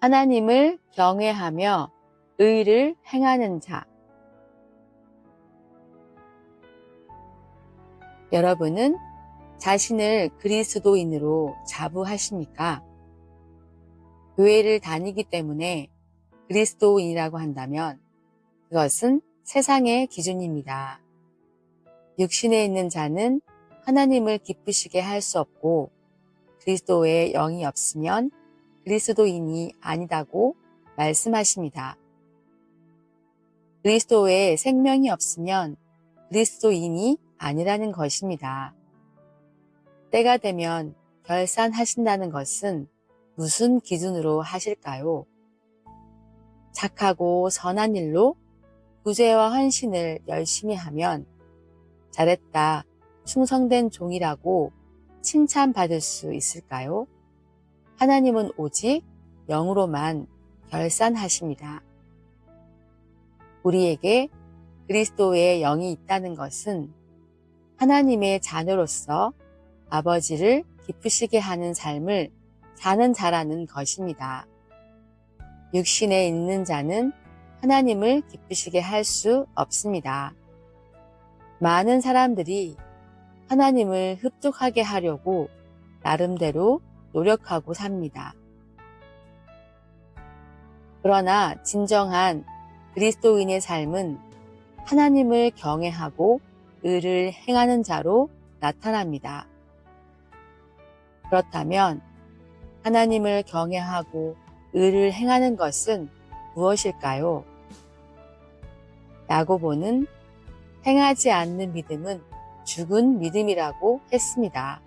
하나님을 경외하며 의를 행하는 자. 여러분은 자신을 그리스도인으로 자부하십니까? 교회를 다니기 때문에 그리스도인이라고 한다면 그것은 세상의 기준입니다. 육신에 있는 자는 하나님을 기쁘시게 할 수 없고 그리스도의 영이 없으면 그리스도인이 아니다고 말씀하십니다. 그리스도의 생명이 없으면 그리스도인이 아니라는 것입니다. 때가 되면 결산하신다는 것은 무슨 기준으로 하실까요? 착하고 선한 일로 구제와 헌신을 열심히 하면 잘했다, 충성된 종이라고 칭찬받을 수 있을까요? 하나님은 오직 영으로만 결산하십니다. 우리에게 그리스도의 영이 있다는 것은 하나님의 자녀로서 아버지를 기쁘시게 하는 삶을 사는 자라는 것입니다. 육신에 있는 자는 하나님을 기쁘시게 할 수 없습니다. 많은 사람들이 하나님을 흡족하게 하려고 나름대로 노력하고 삽니다. 그러나 진정한 그리스도인의 삶은 하나님을 경외하고 의를 행하는 자로 나타납니다. 그렇다면 하나님을 경외하고 의를 행하는 것은 무엇일까요? 야고보는 행하지 않는 믿음은 죽은 믿음이라고 했습니다.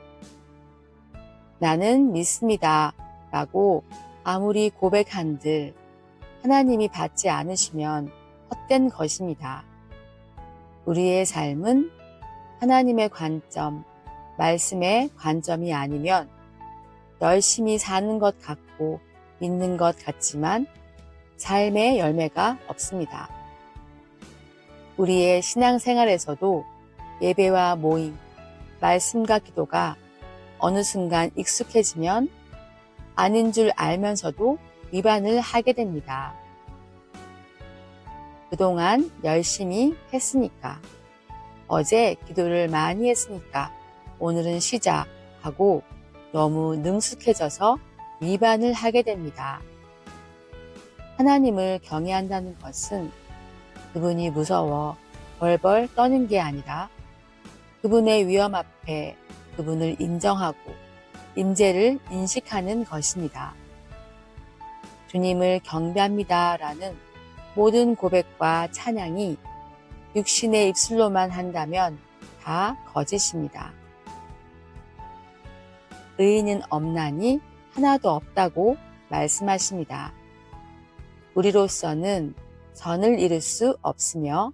나는 믿습니다. 라고 아무리 고백한들 하나님이 받지 않으시면 헛된 것입니다. 우리의 삶은 하나님의 관점, 말씀의 관점이 아니면 열심히 사는 것 같고 믿는 것 같지만 삶의 열매가 없습니다. 우리의 신앙생활에서도 예배와 모임, 말씀과 기도가 어느 순간 익숙해지면 아닌 줄 알면서도 위반을 하게 됩니다. 그동안 열심히 했으니까, 어제 기도를 많이 했으니까 오늘은 쉬자 하고 너무 능숙해져서 위반을 하게 됩니다. 하나님을 경외한다는 것은 그분이 무서워 벌벌 떠는 게 아니라 그분의 위험 앞에 그분을 인정하고 임재를 인식하는 것입니다. 주님을 경배합니다 라는 모든 고백과 찬양이 육신의 입술로만 한다면 다 거짓입니다. 의인은 없나니 하나도 없다고 말씀하십니다. 우리로서는 선을 이룰 수 없으며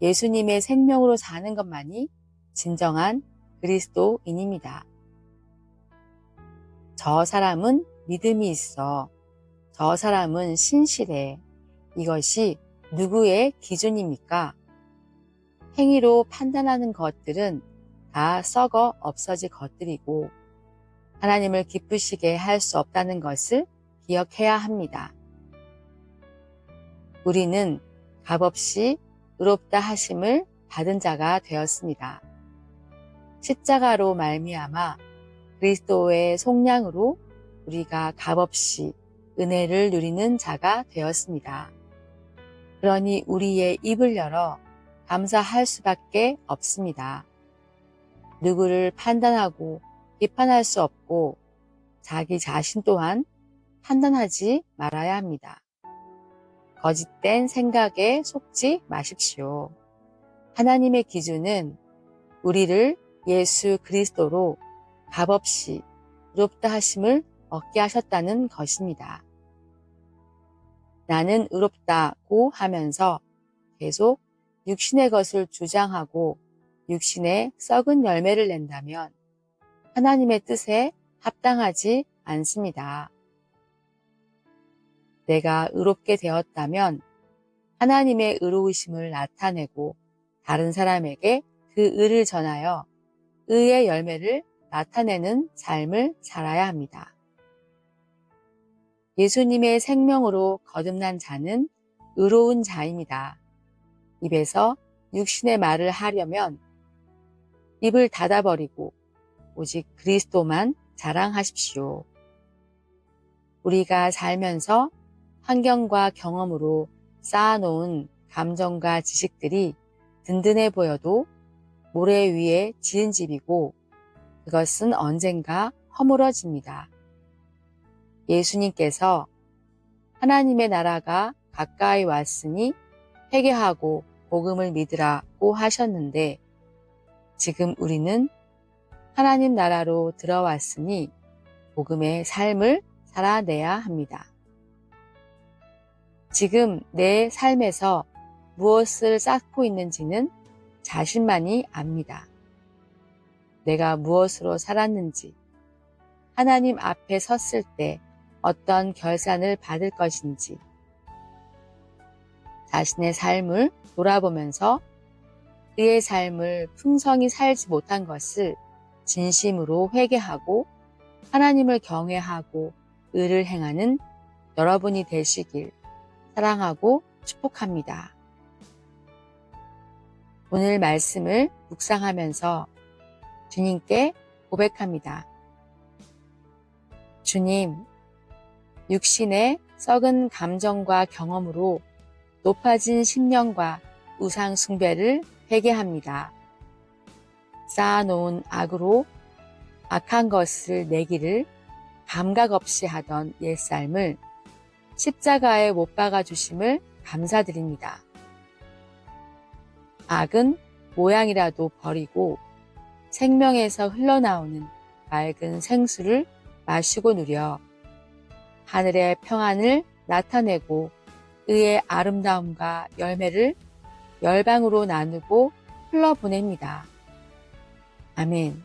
예수님의 생명으로 사는 것만이 진정한 그리스도인입니다. 저 사람은 믿음이 있어. 저 사람은 신실해. 이것이 누구의 기준입니까? 행위로 판단하는 것들은 다 썩어 없어질 것들이고 하나님을 기쁘시게 할 수 없다는 것을 기억해야 합니다. 우리는 값없이 의롭다 하심을 받은 자가 되었습니다. 십자가로 말미암아 그리스도의 속량으로 우리가 값없이 은혜를 누리는 자가 되었습니다. 그러니 우리의 입을 열어 감사할 수밖에 없습니다. 누구를 판단하고 비판할 수 없고 자기 자신 또한 판단하지 말아야 합니다. 거짓된 생각에 속지 마십시오. 하나님의 기준은 우리를 예수 그리스도로 값없이 의롭다 하심을 얻게 하셨다는 것입니다. 나는 의롭다고 하면서 계속 육신의 것을 주장하고 육신의 썩은 열매를 낸다면 하나님의 뜻에 합당하지 않습니다. 내가 의롭게 되었다면 하나님의 의로우심을 나타내고 다른 사람에게 그 의를 전하여 의의 열매를 나타내는 삶을 살아야 합니다. 예수님의 생명으로 거듭난 자는 의로운 자입니다. 입에서 육신의 말을 하려면 입을 닫아버리고 오직 그리스도만 자랑하십시오. 우리가 살면서 환경과 경험으로 쌓아놓은 감정과 지식들이 든든해 보여도 모래 위에 지은 집이고 그것은 언젠가 허물어집니다. 예수님께서 하나님의 나라가 가까이 왔으니 회개하고 복음을 믿으라고 하셨는데 지금 우리는 하나님 나라로 들어왔으니 복음의 삶을 살아내야 합니다. 지금 내 삶에서 무엇을 쌓고 있는지는 자신만이 압니다. 내가 무엇으로 살았는지, 하나님 앞에 섰을 때 어떤 결산을 받을 것인지, 자신의 삶을 돌아보면서 그의 삶을 풍성히 살지 못한 것을 진심으로 회개하고 하나님을 경외하고 의를 행하는 여러분이 되시길 사랑하고 축복합니다. 오늘 말씀을 묵상하면서 주님께 고백합니다. 주님, 육신의 썩은 감정과 경험으로 높아진 심령과 우상 숭배를 회개합니다. 쌓아놓은 악으로 악한 것을 내기를 감각 없이 하던 옛 삶을 십자가에 못 박아 주심을 감사드립니다. 악은 모양이라도 버리고 생명에서 흘러나오는 맑은 생수를 마시고 누려 하늘의 평안을 나타내고 의의 아름다움과 열매를 열방으로 나누고 흘러보냅니다. 아멘.